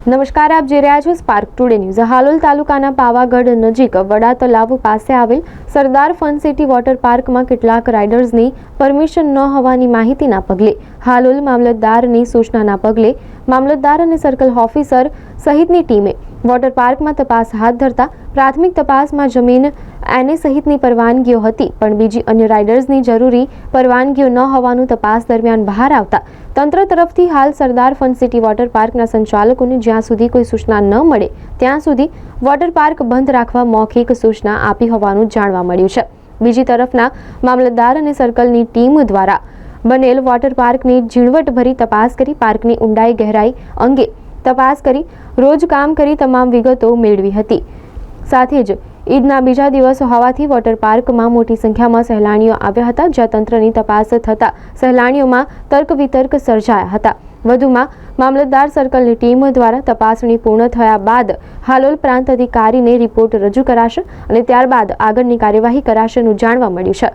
નમસ્કાર, આપ જોઈ રહ્યા છો સ્પાર્ક ટુડે ન્યૂઝ હાલોલ તાલુકાના પાવાગઢ નજીક વડા તલાવ પાસે આવેલ સરદાર ફન સિટી વોટર પાર્કમાં કેટલાક રાઇડર્સની પરમિશન ન હોવાની માહિતીના પગલે હાલોલ મામલતદારની સૂચનાના પગલે મામલતદાર અને સર્કલ ઓફિસર સહિતની ટીમે વોટર પાર્કમાં તપાસ હાથ ધરતા પ્રાથમિક તપાસમાં જમીન એને સહિતની પરવાનગીઓ હતી, પણ બીજી અન્ય રાઇડર્સની જરૂરી પરવાનગીઓ ન હોવાનું તપાસ દરમિયાન બહાર આવતા તંત્ર તરફથી હાલ સરદાર ફન સિટી વોટર પાર્કના સંચાલકોને જ્યાં સુધી કોઈ સૂચના ન મળે, ત્યાં સુધી વોટર પાર્ક બંધ રાખવા મૌખિક સૂચના આપી હોવાનું જાણવા મળ્યું છે. બીજી તરફના મામલતદાર અને સર્કલની ટીમ દ્વારા બનેલ વોટર પાર્કની ઝીણવટભરી તપાસ કરી પાર્કની ઊંડાઈ ગહેરાઈ અંગે તપાસ કરી રોજ કામ કરી તમામ વિગતો મેળવી હતી. સાથે જ ઈદના બીજા દિવસ હોવાથી વોટર પાર્કમાં મોટી સંખ્યામાં સહેલાણીઓ આવ્યા હતા. જ્યાં તંત્રની તપાસ થતાં સહેલાણીઓમાં તર્ક વિતર્ક સર્જાયા હતા. વધુમાં મામલતદાર સર્કલની ટીમ દ્વારા તપાસણી પૂર્ણ થયા બાદ હાલોલ પ્રાંત અધિકારીને રિપોર્ટ રજૂ કરાશે અને ત્યારબાદ આગળની કાર્યવાહી કરાશેનું જાણવા મળ્યું છે.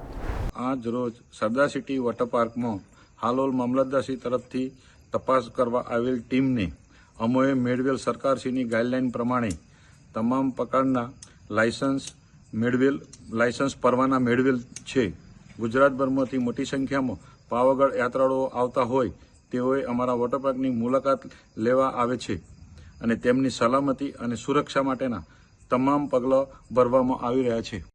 આજ રોજ સરદાર સિટી વોટર પાર્કમાં હાલોલ મામલતદારશ્રી તરફથી તપાસ કરવા આવેલ ટીમને અમોએ મેળવેલ સરકારશ્રીની ગાઈડલાઈન પ્રમાણે તમામ પ્રકારના લાયસન્સ, મેળવેલ, લાયસન્સ પરવાના મેળવેલ છે. ગુજરાતભરમાંથી મોટી સંખ્યામાં પાવાગઢ યાત્રાળુઓ આવતા હોય, તેઓએ અમારા વોટર પાર્કની મુલાકાત લેવા આવે છે અને તેમની સલામતી અને સુરક્ષા માટેના તમામ પગલાં ભરવામાં આવી રહ્યા છે.